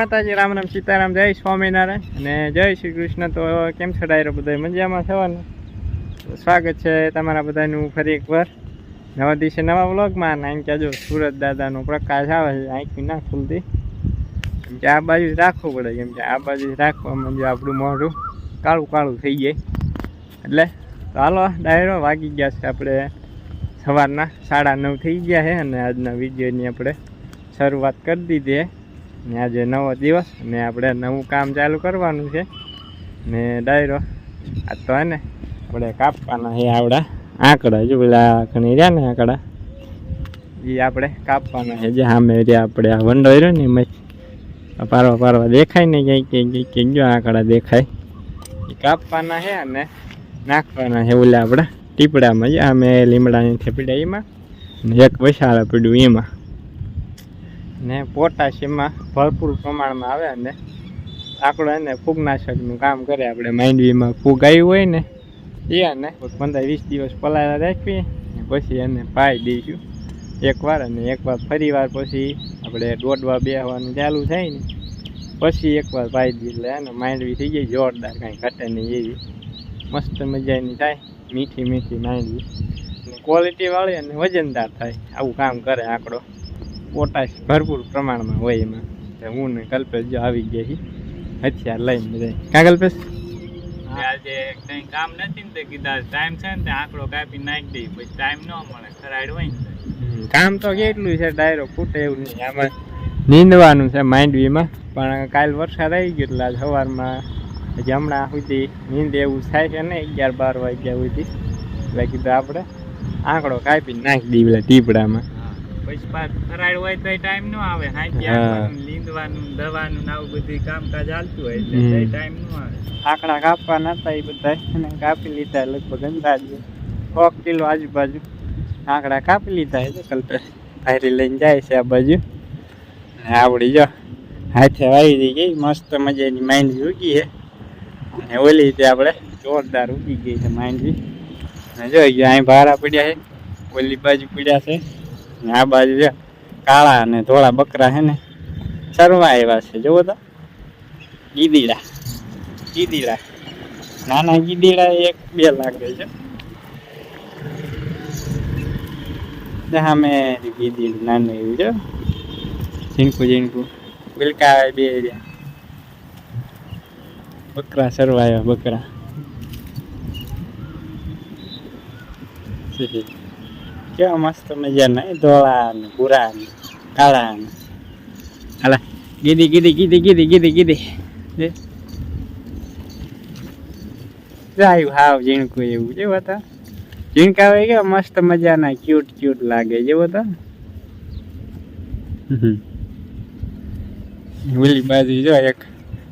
માતાજી, રામ રામ, સીતારામ, જય સ્વામિનારાયણ. અને જય શ્રી કૃષ્ણ. તો કેમ છો ડાયરો બધા? મજામાં થવાનું? સ્વાગત છે તમારા બધાનું ફરી એકવાર. નવા દિવસે નવા વ્લોગમાં. અને અહીં જો સુરત દાદાનો પ્રકાશ આવે છે. આંખી ના ખુલતી. કેમ કે આ બાજુ રાખવું પડે. કેમ કે આ બાજુ જ રાખવામાં જો આપણું મોઢું કાળું કાળું થઈ જાય. એટલે ચાલો ડાયરો, વાગી ગયા છે આપણે સવારના. સાડા નવ થઈ ગયા છે અને આજના વિડીયોની આપણે શરૂઆત કરી દીધી આજે નવો દિવસ ને આપણે નવું કામ ચાલુ કરવાનું છે. ને ડાયરો, આ તો હે ને, આપણે કાપવાના છે આવડા. આંકડા જો પેલા ખણી રહ્યા ને આંકડા. એ આપણે કાપવાના છે. જે સામે રહ્યા આપણે આ વંડો રહ્યો ને એમાં પારવા પારવા દેખાય ને ક્યાંક ક્યાંક ક્યાંક જો આંકડા દેખાય. એ કાપવાના છે અને નાખવાના છે ઓલા આપણે ટીપડામાં. જે આમે લીમડાની થેપડા એમાં. ને એક વસાળા પીડ્યું એમાં. ને પોટાશિયમમાં ભરપૂર પ્રમાણમાં આવે અને આકડો એને ફૂગનાશકનું કામ કરે. આપણે માંડવીમાં ફૂગ આવી હોય ને, એ અને પંદર વીસ દિવસ પલાળા રાખીએ પછી એને પાઈ દઈશું. એકવાર અને એકવાર ફરી વાર પછી આપણે દોડવા બેહવાનું ચાલુ થાય ને, પછી એકવાર પાઈ દઈએ. એટલે એને માંડવી થઈ જાય, જોરદાર કાંઈ ઘટે નહીં એવી. મસ્ત મજાની થાય, મીઠી મીઠી માંડવી. અને ક્વોલિટી અને વજનદાર થાય. આવું કામ કરે આંકડો. પોટાશ ભરપૂર પ્રમાણમાં હોય એમાં. હું ને કલ્પેશ જો આવી ગયા છીએ હથિયાર લઈને બધા કાં કલ્પેશ? આજે કઈ કામ નથી ને તે કીધા ટાઈમ છે ને તે આંકડો કાપી નાખી દઈ પછી ટાઈમ ન મળે ખરાડ હોય ને કામ તો કેટલું છે ડાયરો ફૂટે એવું નહીં. આમાં નીંદવાનું છે માંડવીમાં પણ કાલ વરસાદ આવી ગયો એટલે આજ સવારમાં હજી હમણાં સુધી નીંદ એવું થાય છે ને અગિયાર બાર વાગ્યા સુધી. એટલે કીધું આપણે આંકડો કાપી નાખી દઈએ પેલા ટીપડામાં. પછી ખરાડ હોય તો ટાઈમ ન આવે. હાંચી હા. આપવાનું લીંદવાનું દવાનું ને આવું બધું કામકાજ હાલતું હોય એટલે ટાઈમ ન આવે. આંકડા કાપવાના હતા એ બધા. અને કાપી લીધા લગભગ અંદાજે. સો કિલો આજુબાજુ. આંકડા કાપી લીધા છે કલ્પેશ ભારી લઈને જાય છે આ બાજુ. અને આવડી જો. હાથે વાવી ગઈ. મસ્ત મજાની માંડવી ઉગી છે. અને ઓલી રીતે આપણે જોરદાર ઉગી ગઈ છે માંડવી. અને જોઈ ગયો અહીં ભારા પડ્યા છે. ઓલી બાજુ પડ્યા છે. આ બાજુ છે કાળા અને ધોળા બકરા છે ને, સરવા આવ્યા છે. જુઓ તો. ગીદીડા. ગીદીડા. નાના ગીદીડા એક બે લાગે છે. સામે ગીદી નાનું એવું છે. ઝીણકું ઝીણકું બિલકા બે બકરા આવ્યા બકરા. કેવા મસ્ત મજાના એ ધોળા ને ભૂરા ને કાળા ને હાલા ગીદી ગીદી ગીદી ગીદી ગીદી ગીદી જે. જાય હાવ ઝીણકું એવું જેવો તો ઝીણકા હોય કે મસ્ત મજાના ક્યુટ ક્યુટ લાગે જેવો તો ઓલી બાજુ જો એક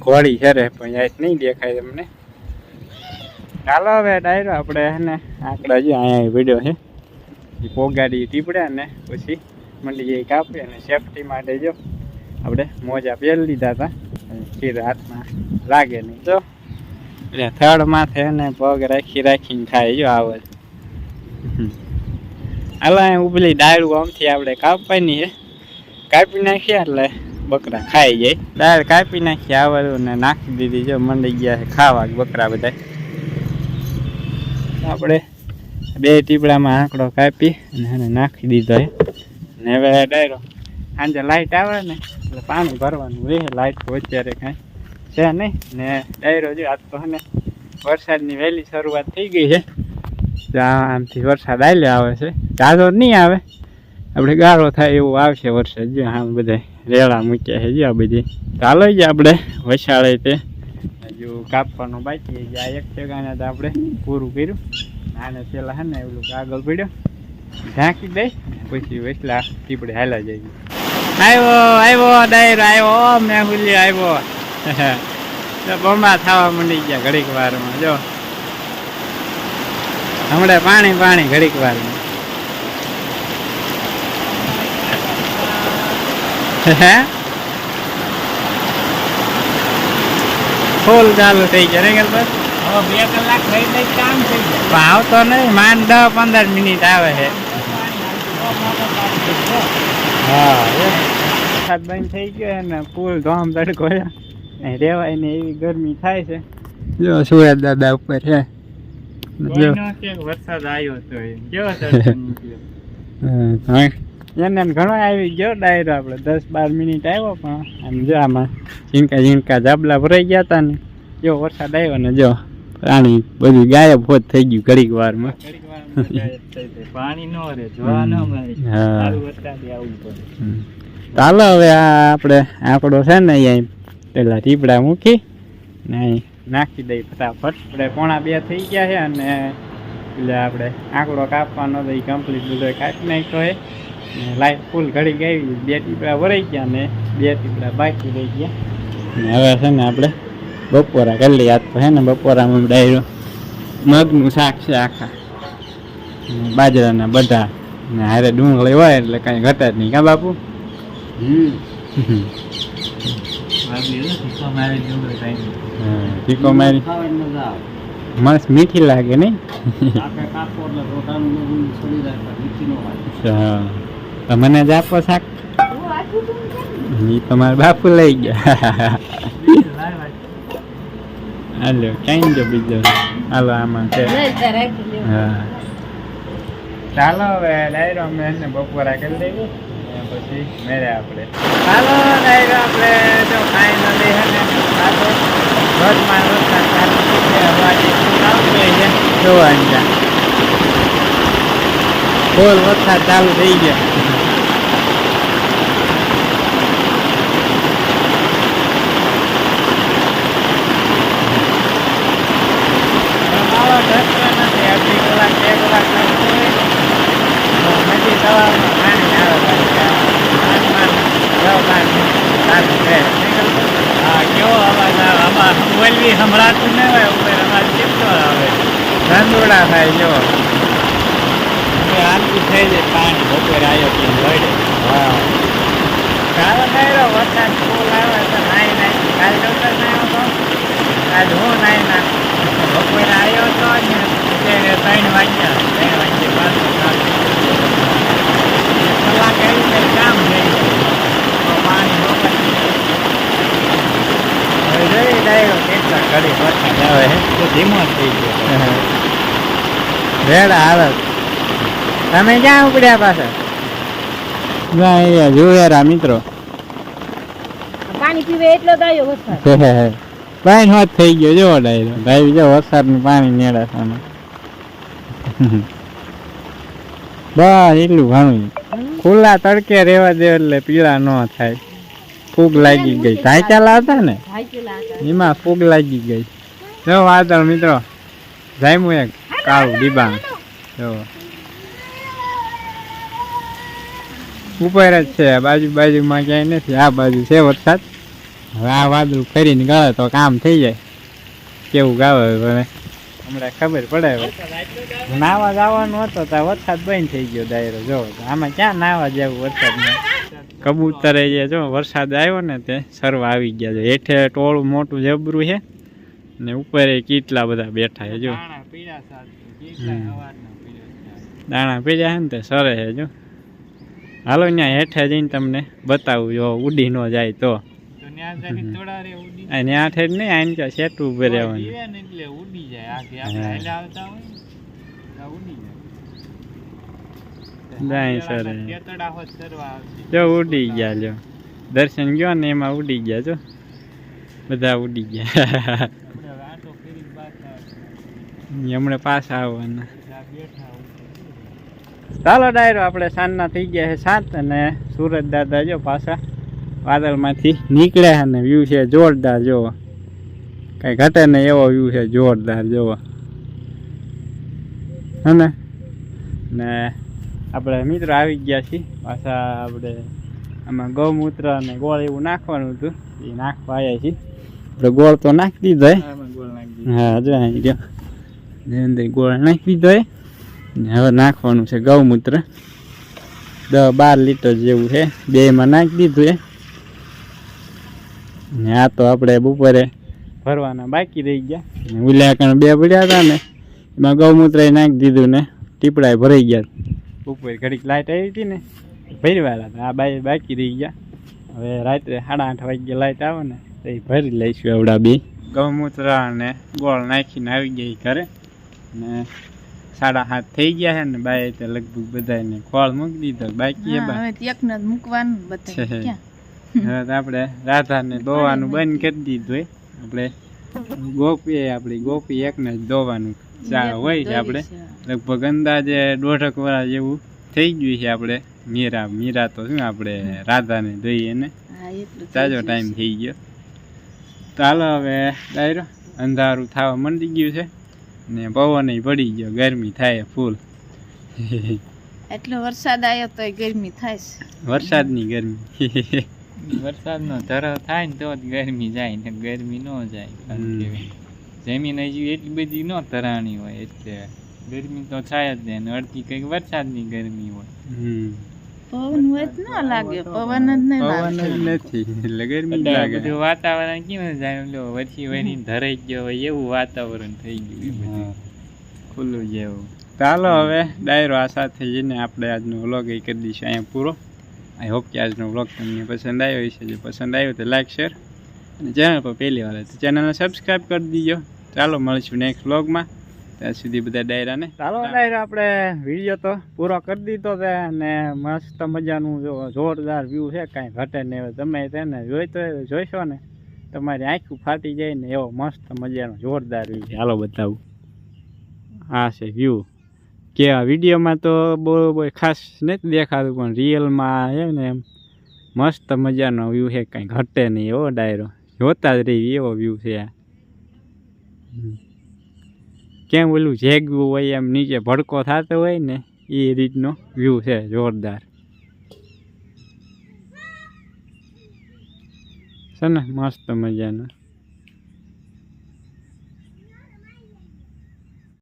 ઘોડી છે રે પણ યાદ નહીં દેખાય તમને. ચાલો હવે ડાયરો આપણે એને આંકડા જે અહીંયા વીડિયો છે. એ પોગાડી ટીપડ્યા ને પછી મંડી જઈ કાપે અને સેફટી માટે જો આપણે મોજા પહેરી લીધા હતા. ખીર હાથમાં લાગે નહીં. તો એટલે થડ માથે ને પગ રાખી રાખીને ખાય જો આવે. હાલો ઉપલી ડાળું આમથી આપણે કાપવાની છે. કાપી નાખીએ એટલે બકરા ખાઈ જાય. દાળ કાપી નાખી, આવડું ને નાખી દીધી. જો મંડી ગયા ખાવા, બકરા બધા આપણે બે ટીપડામાં આંકડો કાપી અને એને નાખી દીધો ને હવે ડાયરો, સાંજે લાઇટ આવે ને, એટલે પાણી ભરવાનું રહે લાઇટ અત્યારે કાંઈ છે નહીં. ને ડાયરો જો, આજ તો ને વરસાદની વહેલી શરૂઆત થઈ ગઈ છે. આમથી વરસાદ આવેલો આવે છે. જાજો નહીં આવે. આપણે ગાળો થાય એવું આવશે વરસાદ. જો, આમ બધા રેડા મૂક્યા છે. જો, આ બધી ચાલો જ આપણે વસાળે તે. હજુ કાપવાનું બાકી છે. એક જગાને તો આપણે પૂરું કર્યું. આને પેલા હે ને એવું આગળ પડ્યો. ઢાંકી દઈ પછી વેચલા ટીપડે હાલા જાય. આવ્યો આવ્યો ડાયરો આવ્યો મેં ભૂલી આવ્યો બમા થવા માંડી ગયા ઘડીક વારમાં, જો. હમણાં પાણી પાણી ઘડીક વારમાં. ફૂલ ચાલુ થઈ ગયા ને હવે બે કલાક થઈ જાય કામ થઈ જાય પણ આવતો નહીં માન દસ પંદર મિનિટ આવે છે. હા વરસાદ બંધ થઈ ગયો ને ફૂલ ધોમ તડકો છે. રેવાય ને એવી ગરમી થાય છે. જો સુરત દાદા ઉપર છે. વરસાદ આવ્યો તો એને એમ ઘણો આવી ગયો ડાયરો આપણે દસ બાર મિનિટ આવ્યો પણ આમ જો આમાં ઝીણકા ઝીણકા જાબલા ભરાઈ ગયા હતા ને જો વરસાદ આવ્યો ને જો. પ્રાણી બધું ગાયબ હોત થઈ ગયું ઘડીક વારમાં. પાણી નો રહે જોવા ન મળે. ચાલો હવે આ આપણે આંકડો છે ને અહીંયા પેલા ટીપડા મૂકી ને નાખી દઈ ફટાફટ. આપણે પોણા બે થઈ ગયા છે અને એટલે આપણે આંકડો કાપવાનો તો એ કમ્પ્લીટ બધો કાપી નાખ્યો ને લાઈટ ફૂલ ઘડી ગઈ. બે ટીપડા ભરાઈ ગયા ને બે ટીપડા બાકી રહી ગયા. ને હવે છે ને આપણે બપોરા કરી લઈએ. આજ તો છે ને બપોરામાં ડાયરો. મગનું શાક છે આખા. બાજરાના બધા. ને હારે ડુંગળી હોય એટલે કાંઈ ઘટે જ નહીં. કાં બાપુ? તો મારે. હા, મસ્ત મીઠી લાગે નહીં? હા. તો મને જ આપો શાક. એ તમારા બાપુ લઈ ગયા. હાલો ક્યાંય જો બીજો હાલો આમાં છે હા ચાલો હવે ડાયરો અમે એને બપોરા કરી દઈએ પછી મેરે આપણે ચાલો ડાયરો આપણે જો ફાઇનલી હે ને આપણે ઘરમાં વરસાદ ચાલુ ગયો અવાજ આવતો છે જોવા ત્યાં ફૂલ વરસાદ ચાલુ થઈ ગયો અમારો ઢસકો નથી અડધી કલાક બે કલાક લાગશે. તો નદી તળાવમાં પાણી આવે પાછું. આસમાન જવ પાણી ચાલુ રહે. હા કેવો અવાજ આવે આમાં બોલવી સંભળાતું ન હોય ઉપર અવાજ કેટલો આવે ધંધુડા થાય જો હવે આટલું થઈ જાય પાણી બપોરે આવ્યો કે વળે હા ચાલો ડાયરો વરસાદ ફૂલ આવે તો નાઈ નાઈ કાલ ડોક્ટર આવ્યો તો આજ હું નાઈ ના બપોરે આવ્યો તો ને, અત્યારે ત્રણ વાગ્યા, ત્રણ વાગ્યે પાછો ચાલુ એક કલાક આવી કંઈ કામ થઈ જાય તો પાણી રોકાઈ હવે જોઈ ડાયરો કેટલા ઘડી વરસાદ આવે હે તો ધીમો થઈ ગયો. રેડા આવે. તમે ક્યાં ઉપડ્યા પાછા? ના અહીંયા જોયેરા મિત્રો. પાણી પીવે એટલો જ વરસાદ. પાણી હોત થઈ ગયો જો ડાયરો. ભાઈ વરસાદ વરસાદનું પાણી નેડા સામે બસ એટલું ઘણું. ખુલ્લા તડકે રેવા દે એટલે પીળા ન થાય. ફૂગ લાગી ગઈ. ઢાંચા હતા ને? એમાં ફૂગ લાગી ગઈ. જો વાદળ મિત્રો. જામ્યું એક. કાળું ડિબાંગ. જો. ઉપર જ છે બાજુ બાજુમાં ક્યાંય નથી. આ બાજુ છે વરસાદ. હવે આ વાદળ ફરીને ગળે તો કામ થઈ જાય. કેવું ગાવે હવે હમણાં ખબર પડે હવે. નાવા જવાનું હતો તો વરસાદ બંધ થઈ ગયો ડાયરો. જો આમાં ક્યાં નાવા જેવું વરસાદમાં કબૂતરે જે જો વરસાદ આવ્યો ને તે સરવા આવી ગયા છે. હેઠે ટોળું મોટું જબરું છે. ને ઉપર કેટલા બધા બેઠા છે જો. દાણા પીડા છે ને તે સરે છે જો. હાલો ત્યાં હેઠે જઈને તમને બતાવું જો ઉડી ન જાય તો. ઉડી ત્યાં ઠેર નહીં સેટું ઉભે રહેવાનું. જાય. જાય. સરે. જો ઉડી ગયા જો. દર્શન ગયો ને એમાં ઉડી ગયા જો. બધા ઉડી ગયા આપણે હવે આંટો ફેરીને પાછા આવશું. હમણાં પાછા આવવાના. ચાલો ડાયરો આપણે સાંજના થઈ ગયા છે સાત અને સુરત દાદા જો પાછા વાદળમાંથી નીકળ્યા અને વ્યૂ છે જોરદાર જોવો કંઈ ઘટે નહીં એવો વ્યૂ છે જોરદાર જોવો હે ને? ને આપણે મિત્રો આવી ગયા છીએ. પાછા આપણે આમાં ગૌમૂત્ર અને ગોળ એવું નાખવાનું હતું. એ નાખવા આવ્યા છીએ. આપણે ગોળ તો નાખી દીધો હે. જો અહીં જો અંદર ગોળ નાખી દીધો એ હવે નાખવાનું છે ગૌમૂત્ર. દસ બાર લીટર જેવું છે. બેમાં નાખી દીધું એ ને આ તો આપણે બપોરે ભરવાના બાકી રહી ગયા. ને ઉલ્યા કણ બે પડ્યા હતા ને, એમાં ગૌમૂત્ર નાખી દીધું ને ટીપડાય ભરાઈ ગયા. બપોરે ઘડીક લાઈટ આવી હતી ને, ભરવાના હતા. આ બાય બાકી રહી ગયા. હવે રાત્રે સાડા આઠ વાગે લાઈટ આવે ને, તો એ ભરી લઈશું એવડા બી. ગૌમૂત્ર અને ગોળ નાખીને આવી ગયા ઘરે. ને સાડા સાત થઈ ગયા છે ને બાય તે લગભગ બધાને ખોળ મૂકી દીધો. બાકી એકને જ મૂકવાનું બધા હવે આપણે રાધાને દોવાનું બંધ કરી દીધું આપણે ગોપી આપણી ગોપી એકને જ દોવાનું ચાલો હોય છે આપણે. લગભગ અંદાજે દોઢક વર્ષ જેવું થઈ ગયું છે આપણે. મીરા મીરા તો શું આપણે રાધાને દઈએ ને? તાજો ટાઈમ થઈ ગયો. ચાલો હવે ડાયરો અંધારું થવા મંડી ગયું છે. ને પવન પડી ગયો ગરમી થાય ફૂલ. એટલો વરસાદ આવ્યો તો ગરમી થાય છે. વરસાદની ગરમી. વરસાદનો ધરો થાય ને તો જ ગરમી જાય ને ગરમી ન જાય. જમીન હજી એટલી બધી ન તરાણી હોય એટલે ગરમી તો થાય જ ને અડધી કંઈક વરસાદની ગરમી હોય. હમ. પવન હોય ન લાગે પવન જ નહીં પવન જ નથી એટલે ગરમી લાગે. બધું વાતાવરણ કેવું જાય ઓલો વરસી વરી ધરાઈ ગયો હોય એવું વાતાવરણ થઈ ગયું. ખુલ્લું જેવું ચાલો હવે ડાયરો આ સાથે જઈને આપણે આજનો વ્લોગ એ કરી દઈશું અહીંયા પૂરો. આઈ હોપ કે આજનો વ્લોગ તમને પસંદ આવ્યો હશે. જો પસંદ આવ્યો તો લાઈક શેર અને ચેનલ પર પહેલી વાર તો ચેનલને સબસ્ક્રાઈબ કરી દીજો. ચાલો મળીશું નેક્સ્ટ વ્લોગમાં. ત્યાં સુધી બધા ડાયરાને ચાલો ડાયરા આપણે વીડિયો તો પૂરો કરી દીધો છે અને મસ્ત મજાનું જો જોરદાર વ્યૂ છે કાંઈ ઘટે નહીં હવે તમે તેને જોઈતો તો જોઈશો ને તમારી આંખું ફાટી જાય ને એવો મસ્ત મજાનો જોરદાર વ્યૂ છે. હાલો બતાવું. હા છે વ્યૂ કે આ વિડીયોમાં તો બહુ ખાસ નથી દેખાતું પણ રિયલમાં છે ને એમ મસ્ત મજાનો વ્યૂ છે કાંઈ ઘટે નહીં એવો ડાયરો. જોતા જ રહી એવો વ્યૂ છે આ. કેમ ઓલું જેગવું હોય એમ નીચે ભડકો થતો હોય ને, એ રીતનો વ્યૂ છે જોરદાર. છે ને, મસ્ત મજાનો.